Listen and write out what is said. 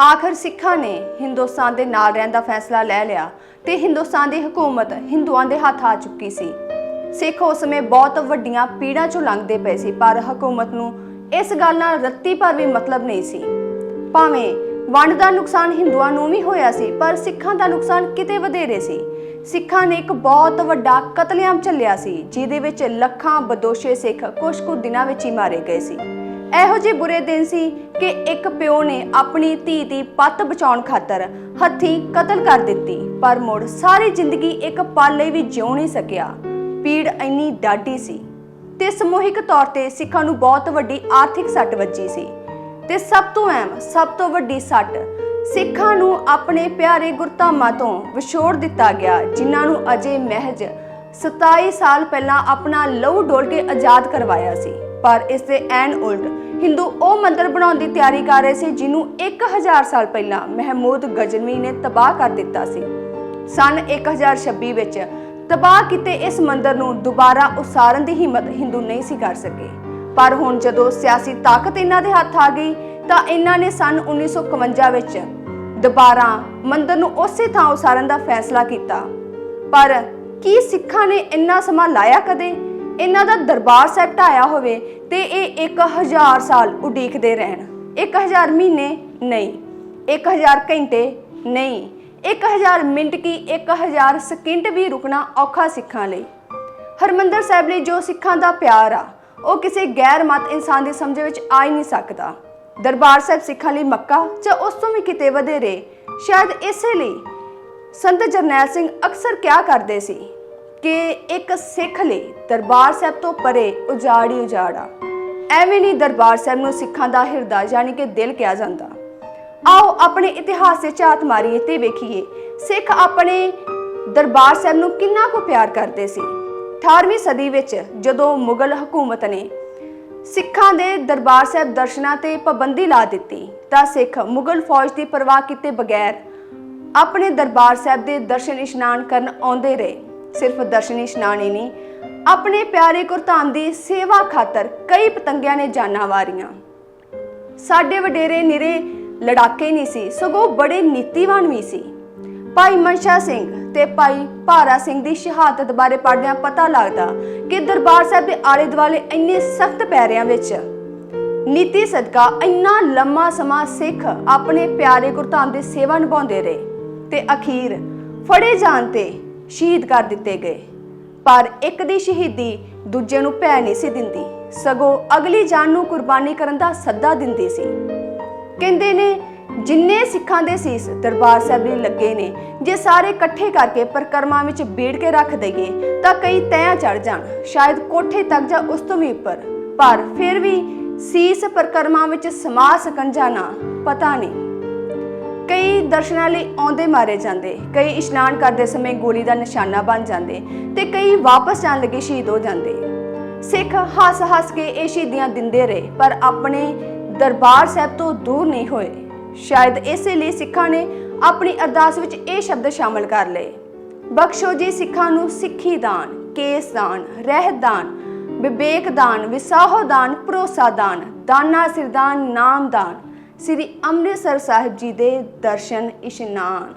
ਆਖਰ ਸਿੱਖਾਂ ਨੇ ਹਿੰਦੁਸਤਾਨ ਦੇ ਨਾਲ ਰਹਿਣ ਦਾ ਫੈਸਲਾ ਲੈ ਲਿਆ ਤੇ ਹਿੰਦੁਸਤਾਨ ਦੀ ਹਕੂਮਤ ਹਿੰਦੂਆਂ ਦੇ ਹੱਥ ਆ ਚੁੱਕੀ ਸੀ। ਸਿੱਖ ਉਸ ਸਮੇਂ ਬਹੁਤ ਵੱਡੀਆਂ ਪੀੜਾਂ ਚੋਂ ਲੰਘਦੇ ਪਏ ਸੀ, ਪਰ ਹਕੂਮਤ ਨੂੰ ਇਸ ਗੱਲ ਨਾਲ ਰੱਤੀ ਪਰ ਵੀ ਮਤਲਬ ਨਹੀਂ ਸੀ। ਭਾਵੇਂ ਵੰਡ ਦਾ ਨੁਕਸਾਨ ਹਿੰਦੂਆਂ ਨੂੰ ਵੀ ਹੋਇਆ ਸੀ, ਪਰ ਸਿੱਖਾਂ ਦਾ ਨੁਕਸਾਨ ਕਿਤੇ ਵਧੇਰੇ ਸੀ। ਸਿੱਖਾਂ ਨੇ ਇੱਕ ਬਹੁਤ ਵੱਡਾ ਕਤਲੇਆਮ ਚੱਲਿਆ ਸੀ, ਜਿਹਦੇ ਵਿੱਚ ਲੱਖਾਂ ਬਦੋਸ਼ੇ ਸਿੱਖ ਕੁਝ ਕੁ ਦਿਨਾਂ ਵਿੱਚ ਹੀ ਮਾਰੇ ਗਏ ਸੀ। ਇਹੋ ਜਿਹੇ ਬੁਰੇ ਦਿਨ ਸੀ ਕਿ ਇੱਕ ਪਿਓ ਨੇ ਆਪਣੀ ਧੀ ਦੀ ਪੱਤ ਬਚਾਉਣ ਖਾਤਰ ਹੱਥੀਂ ਕਤਲ ਕਰ ਦਿੱਤੀ, ਪਰ ਮੁੜ ਸਾਰੀ ਜ਼ਿੰਦਗੀ ਇੱਕ ਪਲ ਲਈ ਵੀ ਜਿਉ ਨਹੀਂ ਸਕਿਆ। ਪੀੜ ਇੰਨੀ ਡਾਢੀ ਸੀ ਤੇ ਸਮੂਹਿਕ ਤੌਰ ਤੇ ਸਿੱਖਾਂ ਨੂੰ ਬਹੁਤ ਵੱਡੀ ਆਰਥਿਕ ਸੱਟ ਵੱਜੀ ਸੀ। ਤੇ ਸਭ ਤੋਂ ਅਹਿਮ, ਸਭ ਤੋਂ ਵੱਡੀ ਸੱਟ, ਸਿੱਖਾਂ ਨੂੰ ਆਪਣੇ ਪਿਆਰੇ ਗੁਰਧਾਮਾਂ ਤੋਂ ਵਿਛੋੜ ਦਿੱਤਾ ਗਿਆ, ਜਿਨ੍ਹਾਂ ਨੂੰ ਅਜੇ ਮਹਿਜ 27 ਸਾਲ ਪਹਿਲਾਂ ਆਪਣਾ ਲਹੂ ਡੋਲ ਕੇ ਆਜ਼ਾਦ ਕਰਵਾਇਆ ਸੀ। ਪਰ ਇਸ ਦੇ ਐਨ ਉਲਟ ਹਿੰਦੂ ਉਹ ਮੰਦਰ ਬਣਾਉਣ ਦੀ ਤਿਆਰੀ ਕਰ ਰਹੇ ਸੀ ਜਿਹਨੂੰ 1000 ਸਾਲ ਪਹਿਲਾਂ ਮਹਿਮੂਦ ਗਜ਼ਨਵੀ ਨੇ ਤਬਾਹ ਕਰ ਦਿੱਤਾ ਸੀ। ਸਨ 1026 ਵਿੱਚ ਤਬਾਹ ਕੀਤੇ ਇਸ ਮੰਦਰ ਨੂੰ ਦੁਬਾਰਾ ਉਸਾਰਨ ਦੀ ਹਿੰਮਤ ਹਿੰਦੂ ਨਹੀਂ ਸੀ ਕਰ ਸਕੇ। ਪਰ ਹੁਣ ਜਦੋਂ ਸਿਆਸੀ ਤਾਕਤ ਇਹਨਾਂ ਦੇ ਹੱਥ ਆ ਗਈ, ਤਾਂ ਇਹਨਾਂ ਨੇ ਸਨ 1951 ਵਿੱਚ ਦੁਬਾਰਾ ਮੰਦਰ ਨੂੰ ਉਸੇ ਥਾਂ ਉਸਾਰਨ ਦਾ ਫੈਸਲਾ ਕੀਤਾ। ਪਰ ਕੀ ਸਿੱਖਾਂ ਨੇ ਇੰਨਾ ਸਮਾਂ ਲਾਇਆ ਕਦੇ? ਇਹਨਾਂ ਦਾ ਦਰਬਾਰ ਸਾਹਿਬ ਢਾਇਆ ਹੋਵੇ ਤੇ ਇਹ 1000 ਸਾਲ ਉਡੀਕਦੇ ਰਹਿਣ। 1000 ਮਹੀਨੇ ਨਹੀਂ 1000 ਘੰਟੇ ਨਹੀਂ 1000 ਮਿੰਟ ਕੀ 1000 ਸਕਿੰਟ ਵੀ ਰੁਕਣਾ ਔਖਾ ਸਿੱਖਾਂ ਲਈ। ਹਰਮੰਦਰ ਸਾਹਿਬ ਲਈ ਜੋ ਸਿੱਖਾਂ ਦਾ ਪਿਆਰ ਆ, ਉਹ ਕਿਸੇ ਗੈਰ ਮਤ ਇਨਸਾਨ ਦੀ ਸਮਝ ਵਿੱਚ ਆ ਹੀ ਨਹੀਂ ਸਕਦਾ। ਦਰਬਾਰ ਸਾਹਿਬ ਸਿੱਖਾਂ ਲਈ ਮੱਕਾ ਜਾਂ ਉਸ ਤੋਂ ਵੀ ਕਿਤੇ ਵਧੇਰੇ, ਸ਼ਾਇਦ ਇਸੇ ਲਈ। ਸੰਤ ਜਰਨੈਲ ਸਿੰਘ ਅਕਸਰ ਕਿਹਾ ਕਰਦੇ ਸੀ? ਕਿ ਇੱਕ ਸਿੱਖ ਲਈ ਦਰਬਾਰ ਸਾਹਿਬ ਤੋਂ ਪਰੇ ਉਜਾੜ ਹੀ ਉਜਾੜਾ। ਐਵੇਂ ਨਹੀਂ ਦਰਬਾਰ ਸਾਹਿਬ ਨੂੰ ਸਿੱਖਾਂ ਦਾ ਹਿਰਦਾ ਯਾਨੀ ਕਿ ਦਿਲ ਕਿਹਾ ਜਾਂਦਾ। ਆਓ ਆਪਣੇ ਇਤਿਹਾਸ ਦੇ ਝਾਤ ਮਾਰੀਏ ਤੇ ਵੇਖੀਏ, ਸਿੱਖ ਆਪਣੇ ਦਰਬਾਰ ਸਾਹਿਬ ਨੂੰ ਕਿੰਨਾ ਕੁ ਪਿਆਰ ਕਰਦੇ ਸੀ। 18ਵੀਂ ਸਦੀ ਵਿੱਚ ਜਦੋਂ ਮੁਗਲ ਹਕੂਮਤ ਨੇ ਸਿੱਖਾਂ ਦੇ ਦਰਬਾਰ ਸਾਹਿਬ ਦਰਸ਼ਨਾਂ ਤੇ ਪਾਬੰਦੀ ਲਾ ਦਿੱਤੀ, ਤਾਂ ਸਿੱਖ ਮੁਗਲ ਫੌਜ ਦੀ ਪਰਵਾਹ ਕੀਤੇ ਬਗੈਰ ਆਪਣੇ ਦਰਬਾਰ ਸਾਹਿਬ ਦੇ ਦਰਸ਼ਨ ਇਸ਼ਨਾਨ ਕਰਨ ਆਉਂਦੇ ਰਹੇ। ਸਿਰਫ ਦਰਸ਼ਨੀ ਇਸ਼ਨਾਨ ਨਹੀਂ, ਆਪਣੇ ਪਿਆਰੇ ਗੁਰਧਾਮ ਦੀ ਸੇਵਾ ਖਾਤਰ ਕਈ ਪਤੰਗਿਆਂ ਨੇ ਜਾਨਾਂ ਵਾਰੀਆਂ। ਸਾਡੇ ਵਡੇਰੇ ਨਿਰੇ ਲੜਾਕੇ ਨਹੀਂ ਸੀ, ਸਗੋਂ ਬੜੇ ਨੀਤੀਵਾਨ ਵੀ ਸੀ। ਭਾਈ ਮਨਸ਼ਾ ਸਿੰਘ ਤੇ ਭਾਈ ਭਾਰਾ ਸਿੰਘ ਦੀ ਸ਼ਹਾਦਤ ਬਾਰੇ ਪੜ੍ਹਦਿਆਂ ਪਤਾ ਲੱਗਦਾ ਕਿ ਦਰਬਾਰ ਸਾਹਿਬ ਦੇ ਆਲੇ ਦੁਆਲੇ ਇੰਨੇ ਸਖਤ ਪੈਰਿਆਂ ਵਿੱਚ ਨੀਤੀ ਸਦਕਾ ਇੰਨਾ ਲੰਮਾ ਸਮਾਂ ਸਿੱਖ ਆਪਣੇ ਪਿਆਰੇ ਗੁਰਧਾਮ ਦੀ ਸੇਵਾ ਨਿਭਾਉਂਦੇ ਰਹੇ ਤੇ ਅਖੀਰ ਫੜੇ ਜਾਣ ਤੇ ਸ਼ਹੀਦ ਕਰ ਦਿੱਤੇ ਗਏ। ਪਰ ਇੱਕ ਦੀ ਸ਼ਹੀਦੀ ਦੂਜੇ ਨੂੰ ਭੈ ਨਹੀਂ ਸੀ ਦਿੰਦੀ। ਸਗੋਂ ਅਗਲੀ ਜਾਨ ਨੂੰ ਕੁਰਬਾਨੀ ਕਰਨ ਦਾ ਸੱਦਾ ਦਿੰਦੀ ਸੀ। ਕਹਿੰਦੇ ਨੇ, ਜਿੰਨੇ ਸਿੱਖਾਂ ਦੇ ਸੀਸ ਦਰਬਾਰ ਸਾਹਿਬ ਲਈ ਲੱਗੇ ਨੇ, ਜੇ ਸਾਰੇ ਇਕੱਠੇ ਕਰਕੇ ਪਰਕਰਮਾਂ ਵਿੱਚ ਬੀੜ ਕੇ ਰੱਖ ਦਈਏ, ਤਾਂ ਕਈ ਤੈਆਂ ਚੜ ਜਾਣ, ਸ਼ਾਇਦ ਕੋਠੇ ਤੱਕ ਜਾਂ ਉਸ ਤੋਂ ਵੀ ਉੱਪਰ। ਪਰ ਫਿਰ ਵੀ ਸੀਸ ਪਰਕਰਮਾਂ ਵਿੱਚ ਸਮਾ ਸਕਣ ਜਾਂ ਨਾ, ਪਤਾ ਨਹੀਂ। ਕਈ ਦਰਸ਼ਨਾਂ ਲਈ ਆਉਂਦੇ ਮਾਰੇ ਜਾਂਦੇ, ਕਈ ਇਸ਼ਨਾਨ ਕਰਦੇ ਸਮੇਂ ਗੋਲੀ ਦਾ ਨਿਸ਼ਾਨਾ ਬਣ ਜਾਂਦੇ ਤੇ ਕਈ ਵਾਪਸ ਜਾਣ ਲੱਗੇ ਸ਼ਹੀਦ ਹੋ ਜਾਂਦੇ। ਸਿੱਖ ਹੱਸ ਹੱਸ ਕੇ ਇਹ ਸ਼ਹੀਦੀਆਂ ਦਿੰਦੇ ਰਹੇ, ਪਰ ਆਪਣੇ ਦਰਬਾਰ ਸਾਹਿਬ ਤੋਂ ਦੂਰ ਨਹੀਂ ਹੋਏ। ਸ਼ਾਇਦ ਇਸੇ ਲਈ ਸਿੱਖਾਂ ਨੇ ਆਪਣੀ ਅਰਦਾਸ ਵਿੱਚ ਇਹ ਸ਼ਬਦ ਸ਼ਾਮਲ ਕਰ ਲਏ। ਬਖਸ਼ੋ ਜੀ ਸਿੱਖਾਂ ਨੂੰ ਸਿੱਖੀ ਦਾਨ, ਕੇਸ ਦਾਨ, ਰਹਿਤ ਦਾਨ, ਵਿਵੇਕ ਦਾਨ, ਵਿਸਾਹੋ ਦਾਨ, ਭਰੋਸਾ ਦਾਨ, ਦਾਨਾ ਸਿਰਦਾਨ ਨਾਮ ਦਾਨ। ਸ੍ਰੀ ਅੰਮ੍ਰਿਤਸਰ ਸਾਹਿਬ ਜੀ ਦੇ ਦਰਸ਼ਨ ਇਸ਼ਨਾਨ।